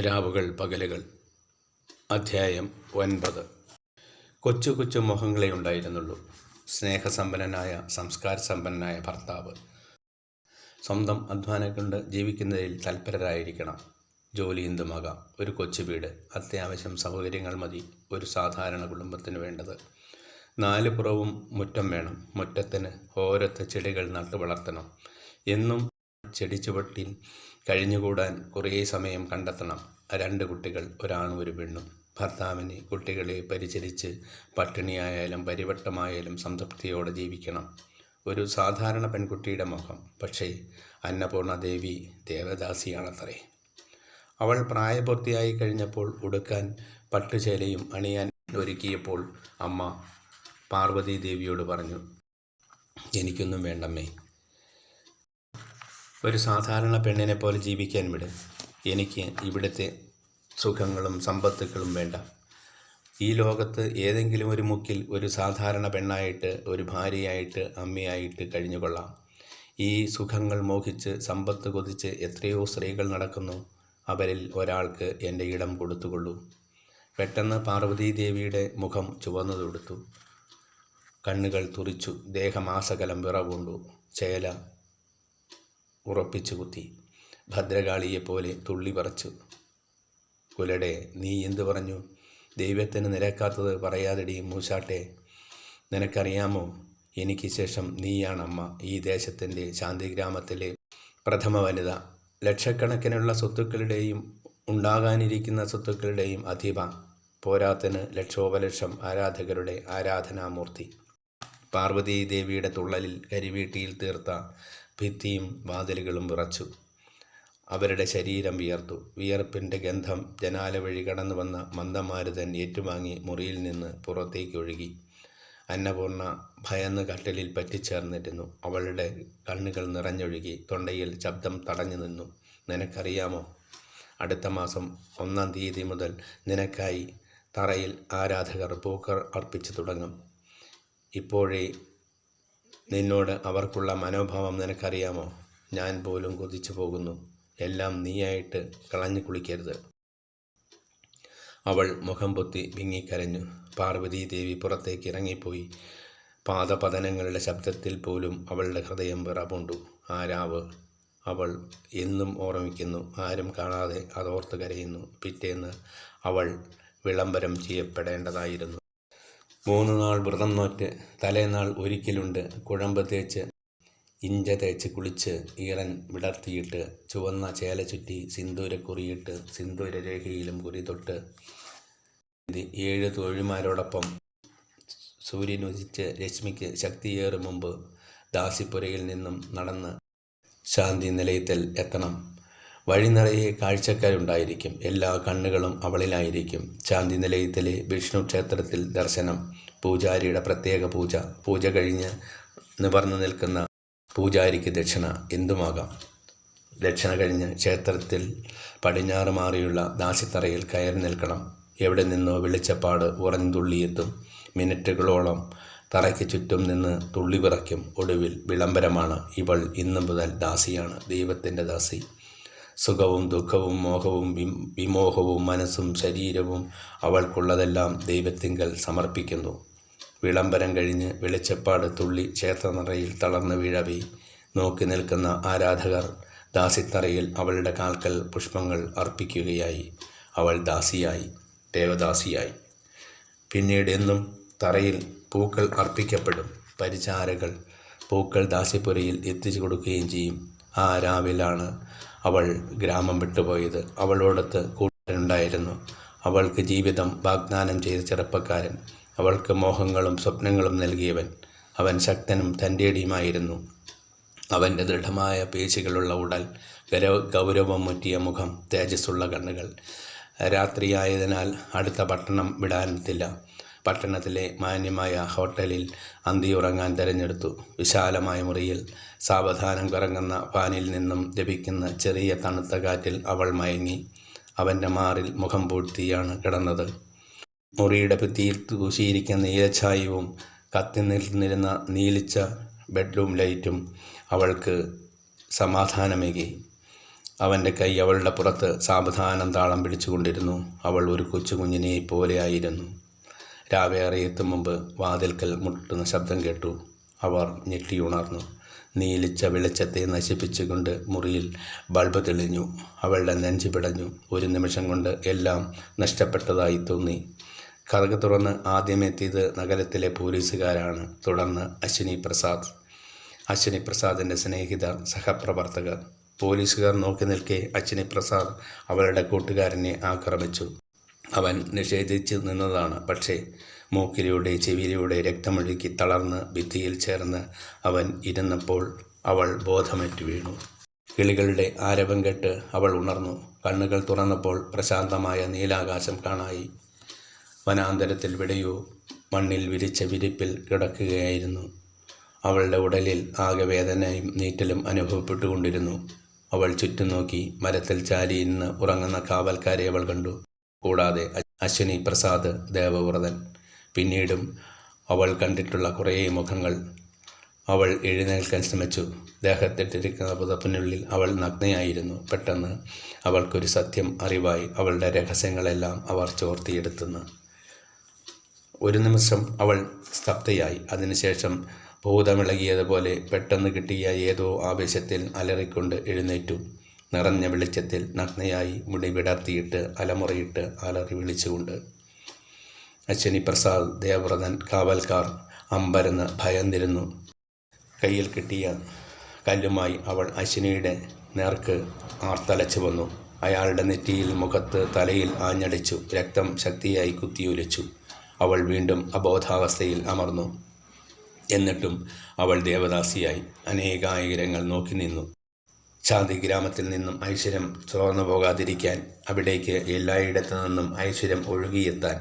രാവുകൾ പകലുകൾ. അധ്യായം ഒൻപത്. കൊച്ചു കൊച്ചു മുഖങ്ങളെ ഉണ്ടായിരുന്നുള്ളൂ. സ്നേഹസമ്പന്നനായ സംസ്കാരസമ്പന്നനായ ഭർത്താവ്. സ്വന്തം അധ്വാനം കൊണ്ട് ജീവിക്കുന്നതിൽ തൽപരരായിരിക്കണം. ജോലി എന്തുമാകാം? ഒരു കൊച്ചു വീട്. അത്യാവശ്യം സൗകര്യങ്ങൾ മതി. ഒരു സാധാരണ കുടുംബത്തിന് വേണ്ടത്. നാല് പുറവും മുറ്റം വേണം. മുറ്റത്തിന് ഓരത്ത് ചെടികൾ നട്ടു വളർത്തണം. എന്നും ചെടിച്ചുവട്ടിൽ കഴിഞ്ഞുകൂടാൻ കുറേ സമയം കണ്ടെത്തണം. രണ്ട് കുട്ടികൾ ഒരാണും ഒരു പെണ്ണും. ഭർത്താവിനെ കുട്ടികളെ പരിചരിച്ച് പട്ടിണിയായാലും പരിവട്ടമായാലും സംതൃപ്തിയോടെ ജീവിക്കണം. ഒരു സാധാരണ പെൺകുട്ടിയുടെ മുഖം. പക്ഷേ അന്നപൂർണ ദേവി ദേവദാസിയാണത്രേ. അവൾ പ്രായപൂർത്തിയായി കഴിഞ്ഞപ്പോൾ ഉടുക്കാൻ പട്ടുചേലയും അണിയാൻ ഒരുക്കിയപ്പോൾ അമ്മ പാർവതി ദേവിയോട് പറഞ്ഞു എനിക്കൊന്നും വേണ്ടമ്മേ. ഒരു സാധാരണ പെണ്ണിനെ പോലെ ജീവിക്കാൻ വിട്. എനിക്ക് ഇവിടുത്തെ സുഖങ്ങളും സമ്പത്തുക്കളും വേണ്ട. ഈ ലോകത്ത് ഏതെങ്കിലും ഒരു മുക്കിൽ ഒരു സാധാരണ പെണ്ണായിട്ട് ഒരു ഭാര്യയായിട്ട് അമ്മയായിട്ട് കഴിഞ്ഞുകൊള്ളാം. ഈ സുഖങ്ങൾ മോഹിച്ച് സമ്പത്ത് കൊതിച്ച് എത്രയോ സ്ത്രീകൾ നടക്കുന്നു. അവരിൽ ഒരാൾക്ക് എന്റെ ഇടം കൊടുത്തുകൊള്ളൂ. പെട്ടെന്ന് പാർവതീ ദേവിയുടെ മുഖം ചുവന്നു തൊടുത്തു കണ്ണുകൾ തുറിച്ചു. ദേഹമാസകലം വിറവുണ്ടു. ചേല ഉറപ്പിച്ചു കുത്തി. ഭദ്രകാളിയെപ്പോലെ തുള്ളി പറിച്ചു. കുലടെ നീ എന്തു പറഞ്ഞു? ദൈവത്തിന് നിരക്കാത്തത് പറയാതെടി മൂശാട്ടെ. നിനക്കറിയാമോ? എനിക്ക് ശേഷം നീയാണമ്മ ഈ ദേശത്തിന്റെ ശാന്തിഗ്രാമത്തിലെ പ്രഥമ വനിത. ലക്ഷക്കണക്കിനുള്ള സ്വത്തുക്കളുടെയും ഉണ്ടാകാനിരിക്കുന്ന സ്വത്തുക്കളുടെയും അധിപ. പോരാത്തിന് ലക്ഷോപലക്ഷം ആരാധകരുടെ ആരാധനാമൂർത്തി. പാർവതീദേവിയുടെ തുള്ളലിൽ കരിവീട്ടിയിൽ തീർത്ത ഭിത്തിയും വാതിലുകളും വിറച്ചു. അവരുടെ ശരീരം വിയർത്തു. വിയർപ്പിന്റെ ഗന്ധം ജനാല വഴി കടന്നു വന്ന മന്ദമാരുതൻ ഏറ്റുവാങ്ങി മുറിയിൽ നിന്ന് പുറത്തേക്ക് ഒഴുകി. അന്നപൂർണ ഭയന്ന് കട്ടിലിൽ പറ്റിച്ചേർന്നിരുന്നു. അവളുടെ കണ്ണുകൾ നിറഞ്ഞൊഴുകി തൊണ്ടയിൽ ശബ്ദം തടഞ്ഞു നിന്നു. നിനക്കറിയാമോ അടുത്ത മാസം ഒന്നാം തീയതി മുതൽ നിനക്കായി തറയിൽ ആരാധകർ പൂക്കർ അർപ്പിച്ചു തുടങ്ങും. ഇപ്പോഴേ നിന്നോട് അവർക്കുള്ള മനോഭാവം നിനക്കറിയാമോ? ഞാൻ പോലും കൊതിച്ചു പോകുന്നു. എല്ലാം നീയായിട്ട് കളഞ്ഞു കുളിക്കരുത്. അവൾ മുഖം പൊത്തി വിങ്ങിക്കരഞ്ഞു. പാർവതി ദേവി പുറത്തേക്ക് ഇറങ്ങിപ്പോയി. പാദപതനങ്ങളുടെ ശബ്ദത്തിൽ പോലും അവളുടെ ഹൃദയം വിറപുണ്ടു. ആ രാവ് അവൾ എന്നും ഓർമ്മിക്കുന്നു. ആരും കാണാതെ അതോർത്ത് കരയുന്നു. പിറ്റേന്ന് അവൾ വിളംബരം ചെയ്യപ്പെടേണ്ടതായിരുന്നു. മൂന്ന് നാൾ വ്രതം നോറ്റ് തലേനാൾ ഒരിക്കലുണ്ട് കുഴമ്പ് തേച്ച് ഇഞ്ച തേച്ച് കുളിച്ച് ഈറൻ വിടർത്തിയിട്ട് ചുവന്ന ചേല ചുറ്റി സിന്ദൂരക്കുറിയിട്ട് സിന്ദൂരരേഖയിലും കുറി തൊട്ട് ഏഴ് തൊഴിമാരോടൊപ്പം സൂര്യനുദിച്ച് രശ്മിക്ക് ശക്തിയേറും മുമ്പ് ദാസിപ്പുരയിൽ നിന്നും നടന്ന് ശാന്തി നിലയത്തിൽ എത്തണം. വഴി നിറയെ കാഴ്ചക്കാരുണ്ടായിരിക്കും. എല്ലാ കണ്ണുകളും അവളിലായിരിക്കും. ചാന്തി നിലയത്തിലെ വിഷ്ണു ക്ഷേത്രത്തിൽ ദർശനം. പൂജാരിയുടെ പ്രത്യേക പൂജ. പൂജ കഴിഞ്ഞ് നിവർന്നു നിൽക്കുന്ന പൂജാരിക്ക് ദക്ഷിണ. എന്തുമാകാം? ദക്ഷിണ കഴിഞ്ഞ് ക്ഷേത്രത്തിൽ പടിഞ്ഞാറ് മാറിയുള്ള ദാസിത്തറയിൽ കയറി നിൽക്കണം. എവിടെ നിന്നോ വെളിച്ചപ്പാട് ഉറഞ്ഞു തുള്ളിയെത്തും മിനിറ്റുകളോളം തറയ്ക്ക് ചുറ്റും നിന്ന് തുള്ളി വിറയ്ക്കും ഒടുവിൽ വിളംബരമാണ്. ഇവൾ ഇന്നു മുതൽ ദാസിയാണ്. ദൈവത്തിന്റെ ദാസി. സുഖവും ദുഃഖവും മോഹവും വിമോഹവും മനസ്സും ശരീരവും അവൾക്കുള്ളതെല്ലാം ദൈവത്തിങ്കൽ സമർപ്പിക്കുന്നു. വിളംബരം കഴിഞ്ഞ് വെളിച്ചപ്പാട് തുള്ളി ക്ഷേത്രനറയിൽ തളർന്നു വീഴവി നോക്കി നിൽക്കുന്ന ആരാധകർ ദാസിത്തറയിൽ അവളുടെ കാൽക്കൽ പുഷ്പങ്ങൾ അർപ്പിക്കുകയായി. അവൾ ദാസിയായി ദേവദാസിയായി. പിന്നീട് എന്നും തറയിൽ പൂക്കൾ അർപ്പിക്കപ്പെടും. പരിചാരകൾ പൂക്കൾ ദാസിപ്പുരയിൽ എത്തിച്ചു കൊടുക്കുകയും ചെയ്യും. ആ രാവിലാണ് അവൾ ഗ്രാമം വിട്ടുപോയത്. അവളോടത്ത് കൂട്ടനുണ്ടായിരുന്നു അവൾക്ക് ജീവിതം വാഗ്ദാനം ചെയ്ത ചെറുപ്പക്കാരൻ. അവൾക്ക് മോഹങ്ങളും സ്വപ്നങ്ങളും നൽകിയവൻ. അവൻ ശക്തനും തന്റെടിയുമായിരുന്നു. അവന്റെ ദൃഢമായ പേശികളുള്ള ഉടൽ ഗരവ ഗൗരവം മുറ്റിയ മുഖം തേജസ്സുള്ള കണ്ണുകൾ. രാത്രിയായതിനാൽ അടുത്ത പട്ടണം വിടാനത്തില്ല പട്ടണത്തിലെ മാന്യമായ ഹോട്ടലിൽ അന്തിയുറങ്ങാൻ തിരഞ്ഞെടുത്തു. വിശാലമായ മുറിയിൽ സാവധാനം കറങ്ങുന്ന ഫാനിൽ നിന്നും ലഭിക്കുന്ന ചെറിയ തണുത്ത കാറ്റിൽ അവൾ മയങ്ങി. അവന്റെ മാറിൽ മുഖം പൂഴ്ത്തിയാണ് കിടന്നത്. മുറിയുടെ ഭിത്തിയിൽ തൂശിയിരിക്കുന്ന നീലച്ഛായവും കത്തി നിന്നിരുന്ന നീലിച്ച ബെഡ്റൂം ലൈറ്റും അവൾക്ക് സമാധാനമേകി. അവന്റെ കൈ അവളുടെ പുറത്ത് സാവധാനം താളം പിടിച്ചുകൊണ്ടിരുന്നു. അവൾ ഒരു കൊച്ചു കുഞ്ഞിനെ പോലെയായിരുന്നു രാവേറെ എത്തും മുമ്പ് വാതിൽക്കൽ മുട്ടുന്ന ശബ്ദം കേട്ടു. അവർ ഞെട്ടിയുണർന്നു. നീലിച്ച വെളിച്ചത്തെ നശിപ്പിച്ചുകൊണ്ട് മുറിയിൽ ബൾബ് തെളിഞ്ഞു. അവളുടെ നെഞ്ച് പിടഞ്ഞു. ഒരു നിമിഷം കൊണ്ട് എല്ലാം നഷ്ടപ്പെട്ടതായി തോന്നി. കറക് തുറന്ന് ആദ്യമെത്തിയത് നഗരത്തിലെ പോലീസുകാരാണ്. തുടർന്ന് അശ്വിനി പ്രസാദ്. അശ്വിനി പ്രസാദിന്റെ സ്നേഹിത സഹപ്രവർത്തകർ. പോലീസുകാർ നോക്കി നിൽക്കെ അശ്വിനി പ്രസാദ് അവളുടെ കൂട്ടുകാരനെ ആക്രമിച്ചു. അവൻ നിഷേധിച്ചു നിന്നതാണ്. പക്ഷേ മൂക്കിലൂടെ ചെവിയിലൂടെ രക്തമൊഴുക്കി തളർന്ന് ഭിത്തിയിൽ ചേർന്ന് അവൻ ഇരുന്നപ്പോൾ അവൾ ബോധമറ്റു വീണു. കിളികളുടെ ആരവം കെട്ട് അവൾ ഉണർന്നു. കണ്ണുകൾ തുറന്നപ്പോൾ പ്രശാന്തമായ നീലാകാശം കാണായി. വനാന്തരത്തിൽ വിടയോ മണ്ണിൽ വിരിച്ച വിരിപ്പിൽ കിടക്കുകയായിരുന്നു. അവളുടെ ഉടലിൽ ആകെ വേദനയും നീറ്റലും അനുഭവപ്പെട്ടുകൊണ്ടിരുന്നു. അവൾ ചുറ്റും നോക്കി മരത്തിൽ ചാരിയിരുന്ന് ഉറങ്ങുന്ന കാവൽക്കാരെ അവൾ കണ്ടു. കൂടാതെ അശ്വിനി പ്രസാദ് ദേവവ്രതൻ. പിന്നീടും അവൾ കണ്ടിട്ടുള്ള കുറേ മുഖങ്ങൾ അവൾ എഴുന്നേൽക്കാൻ ശ്രമിച്ചു. ദേഹത്തിട്ടിരിക്കുന്ന പുതപ്പിനുള്ളിൽ അവൾ നഗ്നയായിരുന്നു. പെട്ടെന്ന് അവൾക്കൊരു സത്യം അറിവായി അവളുടെ രഹസ്യങ്ങളെല്ലാം അവർ ചോർത്തിയെടുത്തുന്നു. ഒരു നിമിഷം അവൾ സ്തബ്ധയായി. അതിനുശേഷം ഭൂതമിളകിയതുപോലെ പെട്ടെന്ന് കിട്ടിയ ഏതോ ആവേശത്തിൽ അലറിക്കൊണ്ട് എഴുന്നേറ്റു. നിറഞ്ഞ വെളിച്ചത്തിൽ നഗ്നയായി മുടി വിടർത്തിയിട്ട് അലമുറയിട്ട് അലറി വിളിച്ചുകൊണ്ട് അശ്വിനി പ്രസാദ് ദേവവ്രതൻ കാവൽക്കാർ അമ്പരന്ന് ഭയന്നിരുന്നു. കയ്യിൽ കിട്ടിയ കല്ലുമായി അവൾ അശ്വിനിയുടെ നേർക്ക് ആർത്തലച്ചു വന്നു. അയാളുടെ നെറ്റിയിൽ മുഖത്ത് തലയിൽ ആഞ്ഞടിച്ചു രക്തം ശക്തിയായി കുത്തിയൊലിച്ചു. അവൾ വീണ്ടും അബോധാവസ്ഥയിൽ അമർന്നു. എന്നിട്ടും അവൾ ദേവദാസിയായി അനേകായിരങ്ങൾ നോക്കി നിന്നു. ശാന്തി ഗ്രാമത്തിൽ നിന്നും ഐശ്വര്യം ചോർന്നു പോകാതിരിക്കാൻ അവിടേക്ക് എല്ലായിടത്തു നിന്നും ഐശ്വര്യം ഒഴുകിയെത്താൻ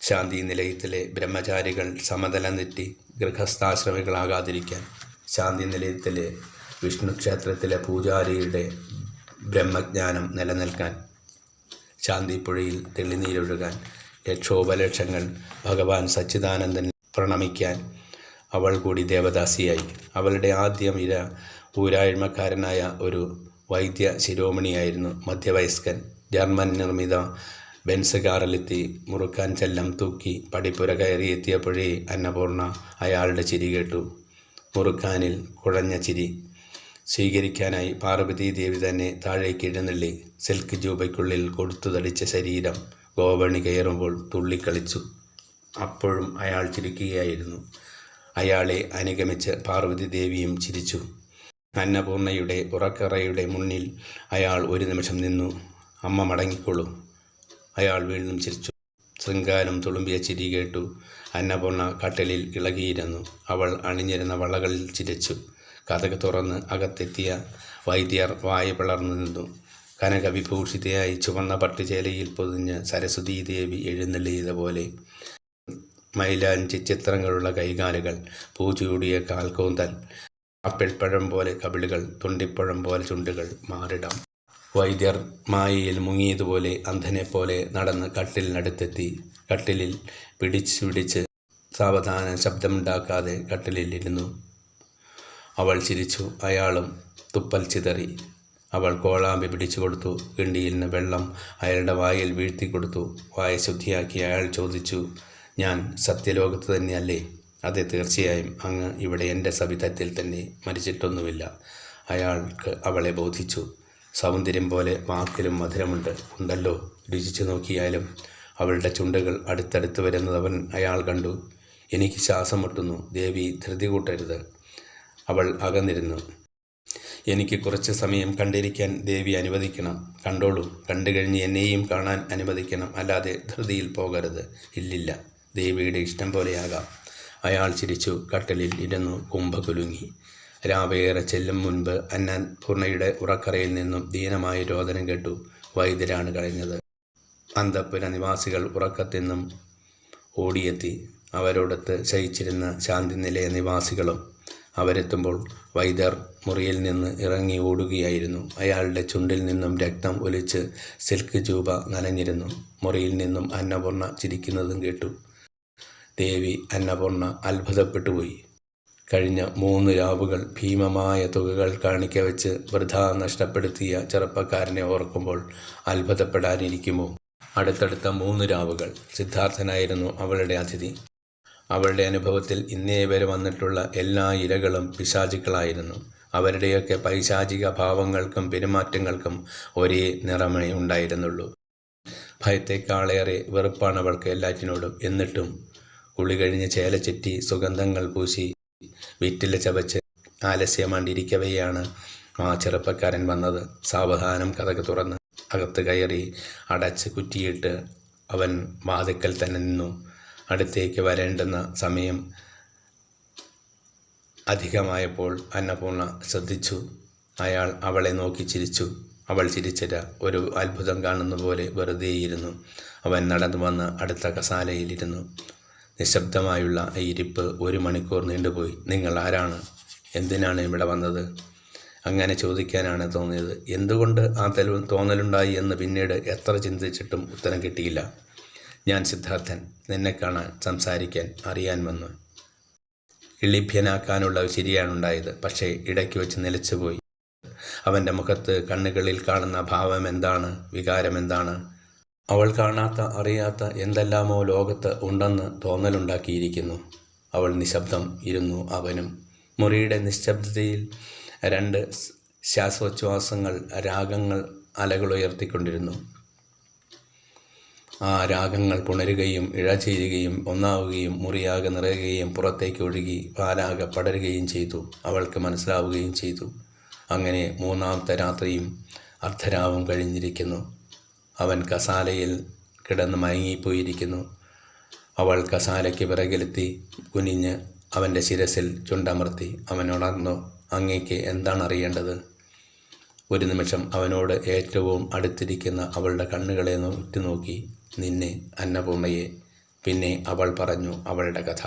ശാന്തി നിലയത്തിലെ ബ്രഹ്മചാരികൾ സമതല നെറ്റി ഗൃഹസ്ഥാശ്രമികളാകാതിരിക്കാൻ ശാന്തി നിലയത്തിലെ വിഷ്ണു ക്ഷേത്രത്തിലെ പൂജാരിയുടെ ബ്രഹ്മജ്ഞാനം നിലനിൽക്കാൻ ശാന്തിപ്പുഴയിൽ തെളിനീരൊഴുകാൻ ലക്ഷോപലക്ഷങ്ങൾ ഭഗവാൻ സച്ചിദാനന്ദൻ പ്രണമിക്കാൻ അവൾ കൂടി ദേവദാസിയായി. അവളുടെ ആദ്യം ഇര ഊരാഴ്മക്കാരനായ ഒരു വൈദ്യ ശിരോമണിയായിരുന്നു മധ്യവയസ്കൻ. ജർമ്മൻ നിർമ്മിത ബെൻസ് കാറിലെത്തി മുറുക്കാൻ ചെല്ലം തൂക്കി പടിപ്പുര കയറി എത്തിയപ്പോഴേ അന്നപൂർണ അയാളുടെ ചിരി കേട്ടു. മുറുക്കാനിൽ കുഴഞ്ഞ ചിരി. സ്വീകരിക്കാനായി പാർവതി ദേവി തന്നെ താഴേക്ക് എഴുന്നള്ളി സിൽക്ക് ജൂബയ്ക്കുള്ളിൽ കൊടുത്തു തടിച്ച ശരീരം ഗോവണി കയറുമ്പോൾ തുള്ളിക്കളിച്ചു. അപ്പോഴും അയാൾ ചിരിക്കുകയായിരുന്നു. അയാളെ അനുഗമിച്ച് പാർവതി ദേവിയും ചിരിച്ചു. അന്നപൂർണയുടെ ഉറക്കറയുടെ മുന്നിൽ അയാൾ ഒരു നിമിഷം നിന്നു. അമ്മ മടങ്ങിക്കൊള്ളൂ അയാൾ വീണ്ടും ചിരിച്ചു. ശൃംഗാരം തുളുമ്പിയ ചിരി കേട്ടു. അന്നപൂർണ കട്ടലിൽ ഇളകിയിരുന്നു. അവൾ അണിഞ്ഞിരുന്ന വള്ളകളിൽ ചിരിച്ചു. കഥക് തുറന്ന് അകത്തെത്തിയ വൈദ്യർ വായ പിളർന്നു നിന്നു. കനകവിഭൂഷിതയായി ചുവന്ന പട്ടുചേലയിൽ പൊതിഞ്ഞ് സരസ്വതീ ദേവി എഴുന്നള്ളിയത് പോലെ. മൈലാഞ്ചി ചിത്രങ്ങളുള്ള കൈകാലുകൾ പൂച്ചൂടിയ കാൽക്കൂന്തൽ ആപ്പിൾപ്പഴം പോലെ കവിളുകൾ തുണ്ടിപ്പഴം പോലെ ചുണ്ടുകൾ മാറിടം. വൈദ്യർ മായയിൽ മുങ്ങിയതുപോലെ അന്ധനെ പോലെ നടന്ന് കട്ടിലിനടുത്തെത്തി. കട്ടിലിൽ പിടിച്ച് പിടിച്ച് സാവധാനം ശബ്ദമുണ്ടാക്കാതെ കട്ടിലിൽ ഇരുന്നു. അവൾ ചിരിച്ചു. അയാളും തുപ്പൽ ചിതറി. അവൾ കോളാമ്പി പിടിച്ചു കൊടുത്തു. കിണ്ടിയിൽ നിന്ന് വെള്ളം അയാളുടെ വായിൽ വീഴ്ത്തി കൊടുത്തു. വായ ശുദ്ധിയാക്കി അയാൾ ചോദിച്ചു ഞാൻ സത്യലോകത്ത് തന്നെയല്ലേ? അതെ തീർച്ചയായും. അങ്ങ് ഇവിടെ എന്റെ സവിധത്തിൽ തന്നെ മരിച്ചിട്ടൊന്നുമില്ല. അയാൾക്ക് അവളെ ബോധിച്ചു. സൗന്ദര്യം പോലെ വാക്കിലും മധുരമുണ്ട്. ഉണ്ടല്ലോ രുചിച്ചു നോക്കിയാലും. അവളുടെ ചുണ്ടുകൾ അടുത്തടുത്ത് വരുന്നത് അവൻ അയാൾ കണ്ടു. എനിക്ക് ശ്വാസം മുട്ടുന്നു ദേവി ധൃതി കൂട്ടരുത്. അവൾ അകന്നിരുന്നു. എനിക്ക് കുറച്ച് സമയം കണ്ടിരിക്കാൻ ദേവി അനുവദിക്കണം. കണ്ടോളൂ കണ്ടു കഴിഞ്ഞ് എന്നെയും കാണാൻ അനുവദിക്കണം. അല്ലാതെ ധൃതിയിൽ പോകരുത്. ഇല്ലില്ല. ദേവിയുടെ ഇഷ്ടം പോലെയാകാം. അയാൾ ചിരിച്ചു കട്ടലിൽ ഇരുന്നു കുമ്പ കുലുങ്ങി. രാവേറെ ചെല്ലും മുൻപ് അന്നാൻ പൂർണയുടെ ഉറക്കറയിൽ നിന്നും ദീനമായ രോദനം കേട്ടു വൈദ്യരാണ് കഴിഞ്ഞത് അന്തപ്പുര നിവാസികൾ ഉറക്കത്തിൽ നിന്നും ഓടിയെത്തി. അവരോടൊത്ത് ശയിച്ചിരുന്ന ശാന്തി നിലയ നിവാസികളും അവരെത്തുമ്പോൾ വൈദ്യർ മുറിയിൽ നിന്ന് ഇറങ്ങി ഓടുകയായിരുന്നു. അയാളുടെ ചുണ്ടിൽ നിന്നും രക്തം ഒലിച്ച് സിൽക്ക് ചൂപ നനഞ്ഞിരുന്നു. മുറിയിൽ നിന്നും അന്നപൂർണ ചിരിക്കുന്നതും കേട്ടു. ദേവി അന്നപൂർണ അത്ഭുതപ്പെട്ടുപോയി കഴിഞ്ഞ മൂന്ന് രാവുകൾ ഭീമമായ തുകകൾ കാണിക്ക വെച്ച് വൃഥ നഷ്ടപ്പെടുത്തിയ ചെറുപ്പക്കാരനെ ഓർക്കുമ്പോൾ അത്ഭുതപ്പെടാനിരിക്കുമോ? അടുത്തടുത്ത മൂന്ന് രാവുകൾ സിദ്ധാർത്ഥനായിരുന്നു അവളുടെ അതിഥി. അവളുടെ അനുഭവത്തിൽ ഇന്നേ വരെ വന്നിട്ടുള്ള എല്ലാ ഇരകളും പിശാചുക്കളായിരുന്നു. അവരുടെയൊക്കെ പൈശാചിക ഭാവങ്ങൾക്കും പെരുമാറ്റങ്ങൾക്കും ഒരേ നിറമേ ഉണ്ടായിരുന്നുള്ളൂ. ഭയത്തേക്കാളേറെ വെറുപ്പാണ് അവൾക്ക് എല്ലാറ്റിനോടും. എന്നിട്ടും കുളി കഴിഞ്ഞ് ചേലച്ചെറ്റി സുഗന്ധങ്ങൾ പൂശി വിറ്റില ചവച്ച് ആലസ്യമാണ്ടിരിക്കവെയാണ് ആ ചെറുപ്പക്കാരൻ വന്നത്. സാവധാനം കഥക് തുറന്ന് അകത്ത് കയറി അടച്ച് കുറ്റിയിട്ട് അവൻ വാതിക്കൽ തന്നെ നിന്നു. അടുത്തേക്ക് വരേണ്ടുന്ന സമയം അധികമായപ്പോൾ അന്നപൂർണ ശ്രദ്ധിച്ചു. അയാൾ അവളെ നോക്കി ചിരിച്ചു. അവൾ ചിരിച്ചില്ല ഒരു അത്ഭുതം കാണുന്ന പോലെ വെറുതെയിരുന്നു. അവൻ നടന്നു വന്ന് അടുത്ത കസാലയിലിരുന്നു. നിശബ്ദമായുള്ള ഈ ഇരിപ്പ് ഒരു മണിക്കൂർ നീണ്ടുപോയി. നിങ്ങൾ ആരാണ്? എന്തിനാണ് ഇവിടെ വന്നത്? അങ്ങനെ ചോദിക്കാനാണ് തോന്നിയത്. എന്തുകൊണ്ട് ആ തെലു തോന്നലുണ്ടായി എന്ന് പിന്നീട് എത്ര ചിന്തിച്ചിട്ടും ഉത്തരം കിട്ടിയില്ല. ഞാൻ സിദ്ധാർത്ഥൻ. നിന്നെ കാണാൻ സംസാരിക്കാൻ അറിയാൻ വന്നു. ഇളിഭ്യനാക്കാനുള്ള ശരിയാണുണ്ടായത് പക്ഷേ ഇടയ്ക്ക് വെച്ച് നിലച്ചുപോയി. അവന്റെ മുഖത്ത് കണ്ണുകളിൽ കാണുന്ന ഭാവം എന്താണ്? വികാരം എന്താണ്? അവൾ കാണാത്ത അറിയാത്ത എന്തെല്ലാമോ ലോകത്ത് ഉണ്ടെന്ന് തോന്നലുണ്ടാക്കിയിരിക്കുന്നു. അവൾ നിശബ്ദം ഇരുന്നു അവനും. മുറിയുടെ നിശബ്ദതയിൽ രണ്ട് ശ്വാസോച്ഛ്വാസങ്ങൾ രാഗങ്ങൾ അലകളുയർത്തിക്കൊണ്ടിരുന്നു. ആ രാഗങ്ങൾ പുണരുകയും ഇഴചേരുകയും ഒന്നാവുകയും മുറിയാകെ നിറയുകയും പുറത്തേക്ക് ഒഴുകി പാലാകെ പടരുകയും ചെയ്തു. അവൾക്ക് മനസ്സിലാവുകയും ചെയ്തു. അങ്ങനെ മൂന്നാമത്തെ രാത്രിയും അർദ്ധരാവും കഴിഞ്ഞിരിക്കുന്നു. അവൻ കസാലയിൽ കിടന്ന് മയങ്ങിപ്പോയിരിക്കുന്നു. അവൾ കസാലയ്ക്ക് പിറകിലെത്തി കുനിഞ്ഞ് അവന്റെ ശിരസിൽ ചുണ്ടമർത്തി അവനുണർന്നു അങ്ങേക്ക് എന്താണ് അറിയേണ്ടത്? ഒരു നിമിഷം അവനോട് ഏറ്റവും അടുത്തിരിക്കുന്ന അവളുടെ കണ്ണുകളെ ഉറ്റുനോക്കി നിന്നെ അന്നപൂർണയെ. പിന്നെ അവൾ പറഞ്ഞു അവളുടെ കഥ.